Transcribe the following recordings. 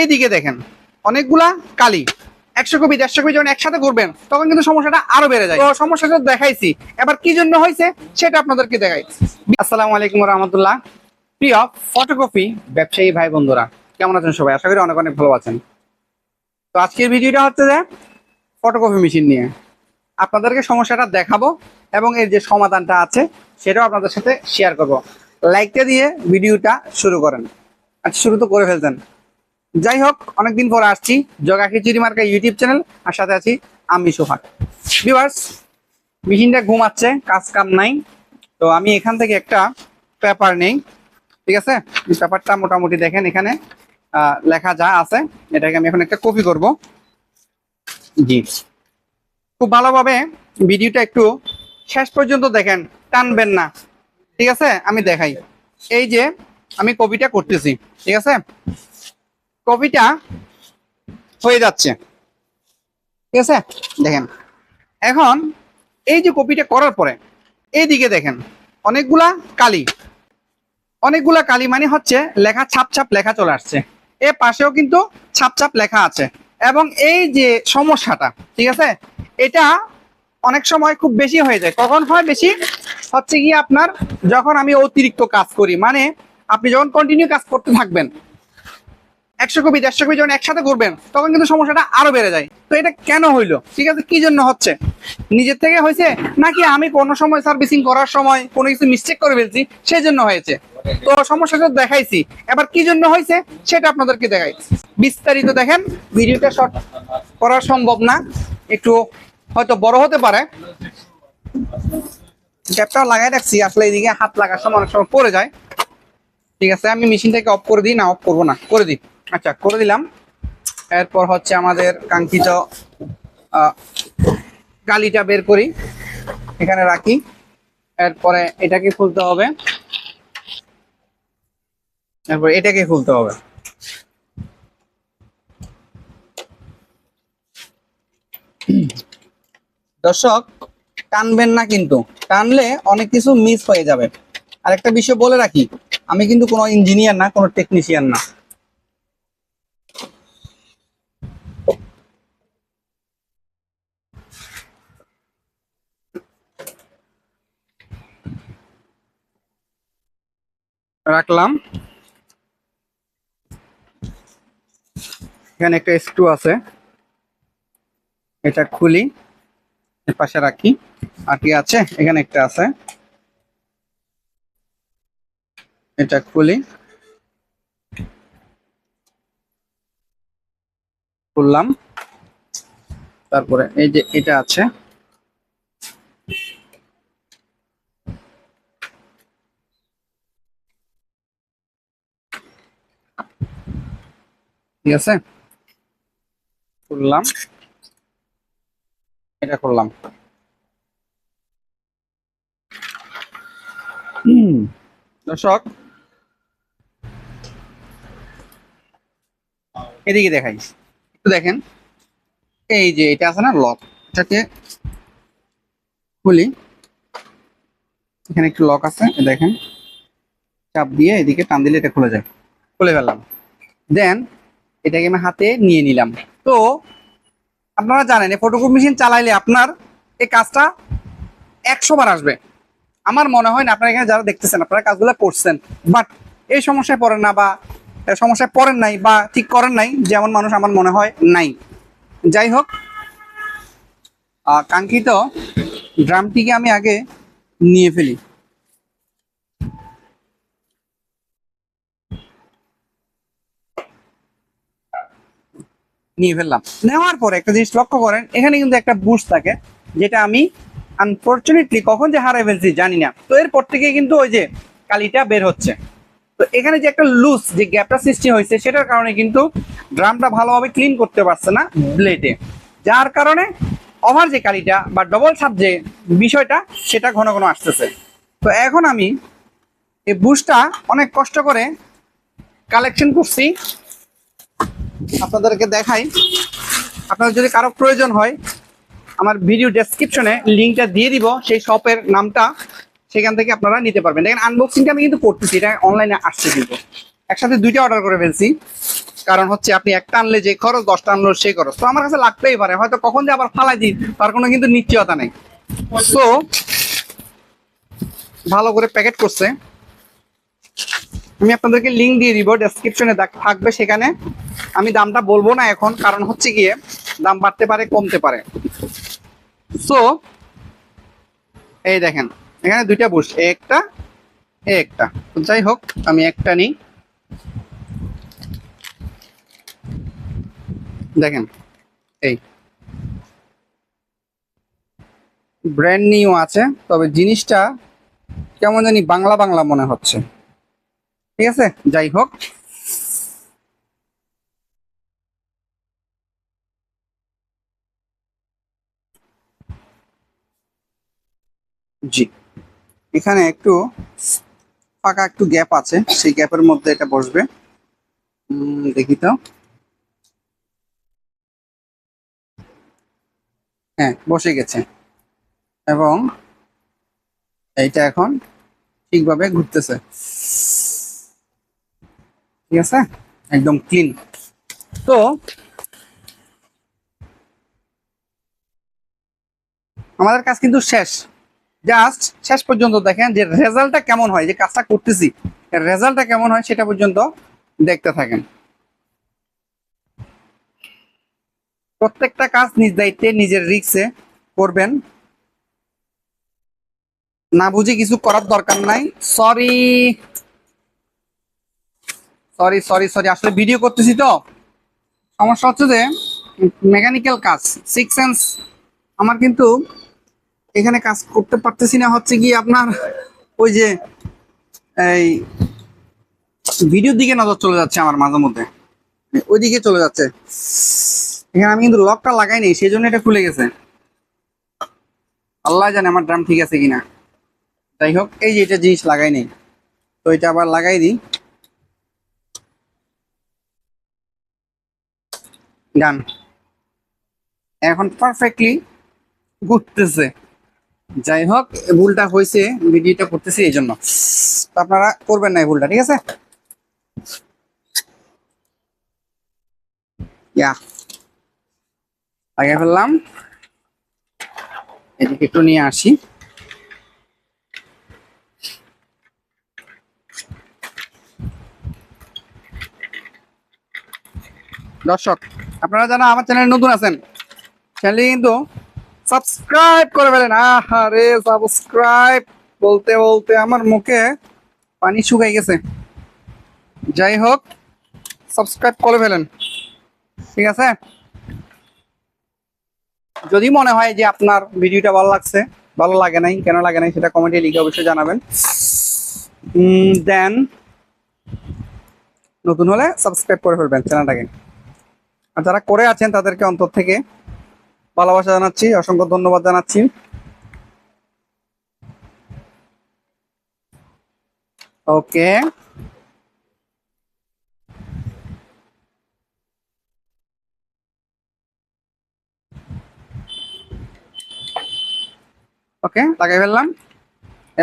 এইদিকে দেখেন, অনেকগুলা কালি। একশো কপি, দেড়শো কপি যখন একসাথে করবেন তখন কিন্তু সমস্যাটা আরও বেড়ে যায়। তো সমস্যাটা দেখাইছি। এবার কি জন্য হয়েছে, সেটা আপনাদেরকে দেখাই। আসসালামু আলাইকুম রহমতুল্লাহ প্রিয় ফটোকপি ব্যবসায়ী ভাই বন্ধুরা, কেমন আছেন সবাই? আশা করি অনেক অনেক ভালো আছেন। তো আজকের ভিডিওটা হচ্ছে যে ফটোকপি মেশিন নিয়ে। আপনাদেরকে সমস্যাটা দেখাবো এবং এর যে সমাধানটা আছে, সেটাও আপনাদের সাথে শেয়ার করব। লাইকটা দিয়ে ভিডিওটা শুরু করেন। আচ্ছা শুরু তো করে ফেলতেন। যাই হোক, অনেকদিন পর আসছি জগা খিচুড়ি মার্কা ইউটিউব চ্যানেল আর সাথে আছি আমি সোহাগ। ভিউয়ার্স মেশিনটা ঘুমাচ্ছে, কাজ কাম নাই। তো আমি এখান থেকে একটা পেপার নেই, ঠিক আছে? পেপারটা মোটামুটি দেখেন এখানে লেখা যা আছে, এটাকে আমি এখন একটা কপি করব। জি। খুব ভালোভাবে ভিডিওটা একটু শেষ পর্যন্ত দেখেন, টানবেন না। ঠিক আছে? আমি দেখাই। এই যে আমি কপিটা করতেছি, ঠিক আছে? কপিটা হয়ে যাচ্ছে। ঠিক আছে? দেখেন। এখন এই যে কপিটা করার পরে এইদিকে দেখেন, অনেকগুলা কালি। অনেকগুলা কালি মানে হচ্ছে লেখা ছাপ ছাপ লেখা চলে আসছে। এ পাশেও কিন্তু ছাপ ছাপ লেখা আছে। এবং এই যে সমস্যাটা, ঠিক আছে? এটা অনেক সময় খুব বেশি হয়ে যায়। কখন হয় বেশি? হচ্ছে কি আপনার যখন আমি অতিরিক্ত কাজ করি মানে আপনি যখন কন্টিনিউ কাজ করতে থাকবেন একশো কপি, দেড়শো কপি যখন একসাথে করবেন তখন কিন্তু সমস্যাটা আরও বেড়ে যায়। তো এটা কেন হইল? ঠিক আছে, কি জন্য হচ্ছে? নিজের থেকে হয়েছে নাকি আমি কোনো সময় সার্ভিসিং করার সময় কোনো কিছু মিস্টেক করে ফেলছি, সেই জন্য হয়েছে। তো সমস্যাটা দেখাইছি। এবার কি জন্য হয়েছে, সেটা আপনাদেরকে দেখাই। বিস্তারিত দেখেন, ভিডিওটা শর্ট করা সম্ভব না। একটু হয়তো বড় হতে পারে। ট্যাপটাও লাগাই রাখছি, আসলে এদিকে হাত লাগার সময় অনেক সময় পড়ে যায়। ঠিক আছে, আমি মেশিনটাকে অফ করে দিই, না অফ করব না, করে দিই। আচ্ছা করে দিলাম। এরপর হচ্ছে আমাদের কাঙ্ক্ষিত গালিটা বের করি। এখানে রাখি। এরপরে এটাকে খুলতে হবে। এরপর এটাকে খুলতে হবে। দর্শক, টানবেন না কিন্তু। টানলে অনেক কিছু মিস হয়ে যাবে। আর একটা বিষয় বলে রাখি, আমি কিন্তু কোনো ইঞ্জিনিয়ার না, কোনো টেকনিশিয়ান না। রাখলাম। এখানে একটা স্ক্রু আছে। এটা খুলি পাশে রাখি। আর কি আছে? এখানে একটা আছে। এটা খুলি। খুললাম। তারপরে এই যে এটা আছে। ঠিক আছে? করলাম এটা করলাম দর্শক। এদিকে দেখাই। একটু দেখেন। এই যে এটা আছে না, লক। এটাকে খুলি। এখানে একটু লক আছে, দেখেন। চাপ দিয়ে এদিকে টান দিলে এটা খুলে যায়। খুলে ফেললাম। দেন এটাকে আমি হাতে নিয়ে নিলাম। তো আপনারা জানেন, এই ফটোকপি মেশিন চালাইলে আপনার এই কাজটা একশো বার আসবে। আমার মনে হয় না, আপনারা এখানে যারা দেখতেছেন, আপনারা কাজগুলো করছেন। বাট এই সমস্যায় পড়েন না বা সমস্যায় পড়েন নাই বা ঠিক করেন নাই, যেমন মানুষ আমার মনে হয় নাই। যাই হোক কাঙ্ক্ষিত ড্রামটিকে আমি আগে নিয়ে ফেলি। নিয়ে ফেললাম। নেওয়ার পরে একটা জিনিস লক্ষ্য করেন, এখানে কিন্তু একটা বুশ থাকে, যেটা আমি আনফর্চুনেটলি কখন যে হারাই ফেলছি জানি না। তো এরপর থেকে কিন্তু ওই যে কালিটা বের হচ্ছে। তো এখানে যে একটা লুজ যে গ্যাপটা সৃষ্টি হয়েছে, সেটার কারণে কিন্তু ড্রামটা ভালোভাবে ক্লিন করতে পারছে না ব্লেডে যার কারণে ওভার যে কালিটা বা ডবল সাপ যে বিষয়টা, সেটা ঘন ঘন আসতেছে। তো এখন আমি এই বুশটা অনেক কষ্ট করে কালেকশন করছি। আপনাদেরকে দেখাই। আপনাদের যদি কারও প্রয়োজন হয়, আমার ভিডিও ডেসক্রিপশনে লিঙ্কটা দিয়ে দিব, সেই শপের নামটা সেখান থেকে আপনারা নিতে পারবেন। দেখেন আনবক্সিংটা আমি কিন্তু করতেছি, এটা অনলাইনে আসছে কিন্তু। একসাথে দুইটা অর্ডার করে ফেলছি। কারণ হচ্ছে, আপনি একটা আনলে যে খরচ, দশটা আনলো সেই খরচ। তো আমার কাছে লাগতেই পারে, হয়তো কখন যে আবার ফালাই দিই, তার কোনো কিন্তু নিশ্চয়তা নেই। তো ভালো করে প্যাকেট করছে। আমি আপনাদেরকে লিঙ্ক দিয়ে দিব ডেসক্রিপশনে থাকবে সেখানে। আমি দামটা বলব না এখন, কারণ হচ্ছে গিয়ে দাম বাড়তে পারে, কমতে পারে। সো এই দেখেন, এখানে দুইটা বুশ একটা একটা। যাই হোক, আমি একটা নিই। দেখেন, এই। ব্র্যান্ড নিউ আছে, তবে জিনিসটা কেমন জানি বাংলা বাংলা মনে হচ্ছে। ঠিক আছে? যাই হোক। জি। এখানে একটু ফাঁকা একটু গ্যাপ আছে, সেই গ্যাপের মধ্যে এটা বসবে। দেখি তো। হ্যাঁ বসে গেছে। এবং এইটা এখন ঠিকভাবে ঘুরতেছে। ঠিক আছে? একদম ক্লিন তো আমাদের কাজ কিন্তু শেষ। জাস্ট শেষ পর্যন্ত দেখেন যে রেজাল্টটা কেমন হয়, যে কাজটা করতেছি, রেজাল্টটা কেমন হয় সেটা পর্যন্ত দেখতে থাকেন। প্রত্যেকটা কাজ নিজ দায়িত্বে, নিজের রিক্সে করবেন। না বুঝে কিছু করার দরকার নাই। সরি সরি সরি সরি আসলে ভিডিও করতেছি তো। সমস্যা হচ্ছে যে মেকানিক্যাল কাজ সিক্স সেন্স আমার কিন্তু এখানে কাজ করতে পারতেছি না, হচ্ছে কি আপনার ওই যে এই ভিডিওর দিকে নজর চলে যাচ্ছে আমার মাঝে মধ্যে। ওইদিকে চলে যাচ্ছে। এখানে আমি কিন্তু লকটা লাগাইনি সেই জন্য এটা খুলে গেছে। আল্লাহ জানে আমার ড্রাম ঠিক আছে কিনা। যাই হোক, এই যে এটা জিনিস লাগাই নেই। তো এটা আবার লাগাই দিই। ডান এখন পারফেক্টলি ঘুরতেছে। যাই হোক, ভুলটা হয়েছে, ভিডিওটা করতেছি এই জন্য। আপনারা করবেন না এই ভুলটা, ঠিক আছে? লাগিয়ে ফেললাম। এদিকে একটু নিয়ে আসি। দর্শক, আপনারা যারা আমার চ্যানেলে নতুন আছেন চ্যানেলে কিন্তু সাবস্ক্রাইব করে ফেলেন। আরে সাবস্ক্রাইব। বলতে বলতে আমার মুখে পানি শুকাই গেছে। যাই হোক, সাবস্ক্রাইব করে ফেলেন। ঠিক আছে? যদি মনে হয় যে আপনার ভিডিওটা ভালো লাগছে, ভালো লাগে নাই, কেন লাগে নাই সেটা কমেন্টে লিখে অবশ্যই জানাবেন। দেন নতুন হলে সাবস্ক্রাইব করে ফেলবেন চ্যানেলটাকে। আর যারা করে আছেন তাদেরকে অন্তর থেকে ভালোবাসা জানাচ্ছি, অসংখ্য ধন্যবাদ জানাচ্ছি। ওকে। ওকে, লাগাই ফেললাম।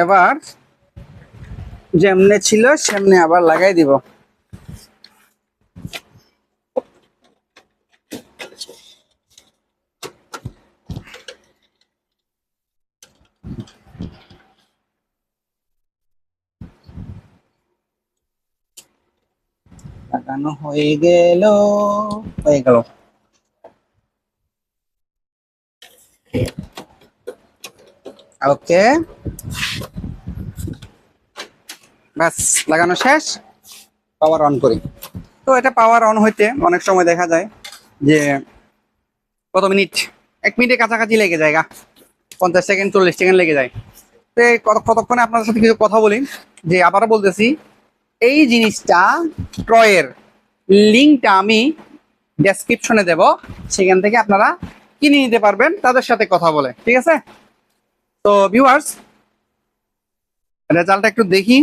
এবার যেমনে ছিল, সেমনে আবার লাগাই দিব। লাগানো হয়ে গেল। হয়ে গেল। ওকে। ব্যাস, লাগানো শেষ। পাওয়ার অন করি। তো এটা পাওয়ার অন হইতে অনেক সময় দেখা যায় যে কত মিনিট? এক মিনিটের কাছাকাছি লেগে যায় গা। পঞ্চাশ সেকেন্ড, চল্লিশ সেকেন্ড লেগে যায়। তো কতক্ষণে আপনার সাথে কিছু কথা বলি? যে আবারও বলতেছি, এই জিনিসটা ক্রয়ের লিঙ্কটা আমি ডেসক্রিপশনে দেব। সেখান থেকে আপনারা কিনে নিতে পারবেন, তাদের সাথে কথা বলে, ঠিক আছে? তো ভিউয়ার্স রেজাল্টটা একটু দেখি।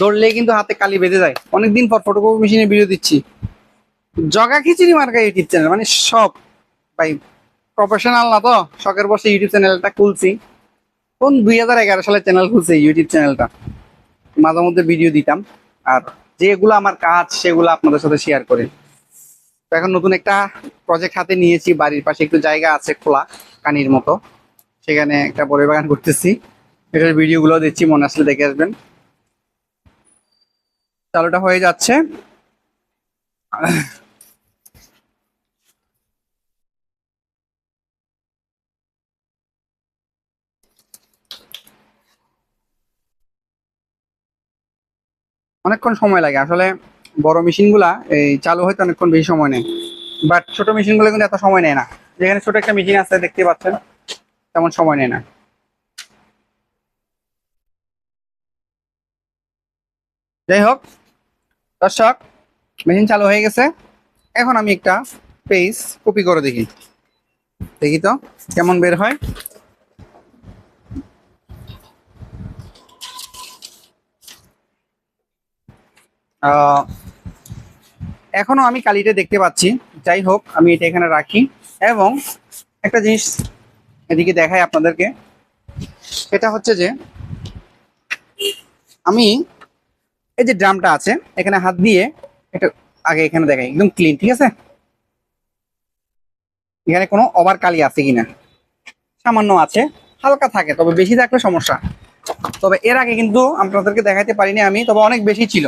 দৌড়লে কিন্তু হাতে কালি বেঁধে যায়। অনেকদিন পর ফটোকপি মেশিনে ভিডিও দিচ্ছি। জগা খিচুড়ি মার্কা ইউটিউব চ্যানেল মানে সব। ভাই প্রফেশনাল না তো, শখের বসে ইউটিউব চ্যানেলটা খুলছি। কোন দুই হাজার এগারো সালে চ্যানেল খুলছে ইউটিউব চ্যানেলটা মাঝে মধ্যে ভিডিও দিতাম। আর যেগুলো আমার কাজ, সেগুলো আপনাদের সাথে শেয়ার করি। তো এখন নতুন একটা প্রজেক্ট হাতে নিয়েছি, বাড়ির পাশে একটু জায়গা আছে খোলা, কানির মতো। সেখানে একটা বড় বাগান করতেছি। এটার ভিডিওগুলো দিচ্ছি মনে আসলে দেখে আসবেন। চালুটা হয়ে যাচ্ছে। অনেকক্ষণ সময় লাগে। আসলে বড় মেশিনগুলা এই চালু হইতে অনেকক্ষণ বেশি সময় নেয়। বাট ছোট মেশিনগুলো কিন্তু এত সময় নেয় না। যেখানে ছোট একটা মেশিন আছে, দেখতে পাচ্ছেন, তেমন সময় নেয় না। যাই হোক, দর্শক, মেশিন চালু হয়ে গেছে। এখন আমি একটা পেজ কপি করে দেখি। দেখি তো, কেমন বের হয়। আহ, এখনও আমি কালিটা দেখতে পাচ্ছি। যাই হোক আমি এটা এখানে রাখি। এবং একটা জিনিস এদিকে দেখাই আপনাদেরকে। এটা হচ্ছে যে আমি এই যে ড্রামটা আছে এখানে হাত দিয়ে এটা আগে এখানে দেখাই একদম ক্লিন ঠিক আছে? এখানে কোনো ওভার কালি আছে কিনা? সামান্য আছে হালকা থাকে তবে বেশি থাকলে সমস্যা। তবে এর আগে কিন্তু আপনাদেরকে দেখাতে পারিনি আমি তবে অনেক বেশি ছিল।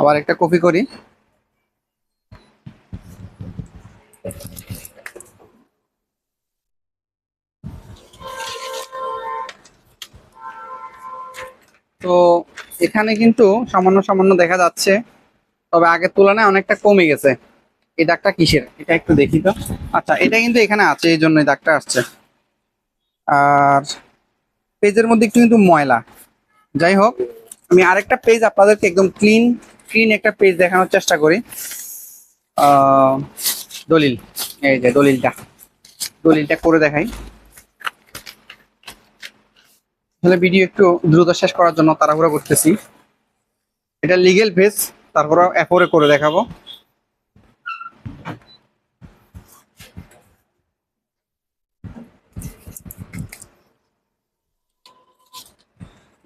আবার একটা কপি করি। তো এখানে কিন্তু সামান্য সামান্য দেখা যাচ্ছে, তবে আগের তুলনায় অনেকটা কমে গেছে। এই দাগটা কিসের? এটা একটু দেখি তো। আচ্ছা এটা কিন্তু এখানে আছে, এই জন্য এই দাগটা আসছে। আর পেজের মধ্যে একটু কিন্তু ময়লা। যাই হোক, আমি আরেকটা পেজ আপনাদেরকে একদম ক্লিন ক্লিন একটা পেজ দেখানোর চেষ্টা করি। দলিল, এই যে দলিলটা। দলিলটা করে দেখাই। তাহলে ভিডিও একটু দ্রুত শেষ করার জন্য তাড়াহুড়া করতেছি। এটা লিগেল পেজ তারপরে অ্যাপোরে করে দেখাবো।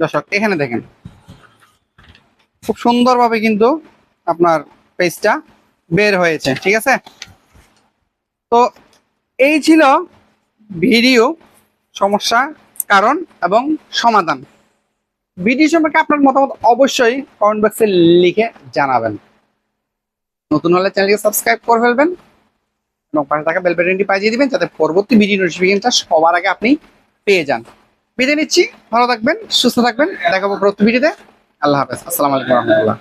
দর্শক, এখানে দেখেন। খুব সুন্দরভাবে কিন্তু আপনার পেজটা বের হয়েছে, ঠিক আছে? তো এই ছিল ভিডিও সমস্যা, কারণ এবং সমাধান। ভিডিও সম্পর্কে আপনার মতামত অবশ্যই কমেন্ট বক্সে লিখে জানাবেন। নতুন হলে চ্যানেলকে সাবস্ক্রাইব করে ফেলবেন এবং পাশে থাকা বেল বাটনটি বাজিয়ে দিবেন, যাতে পরবর্তী ভিডিও নোটিফিকেশনটা সবার আগে আপনি পেয়ে যান। বিদায় নিচ্ছি ভালো থাকবেন সুস্থ থাকবেন দেখাবো প্রতি ভিডিওতে। আল্লাহ হাফেজ আসসালামু আলাইকুম রহমতুল্লাহ।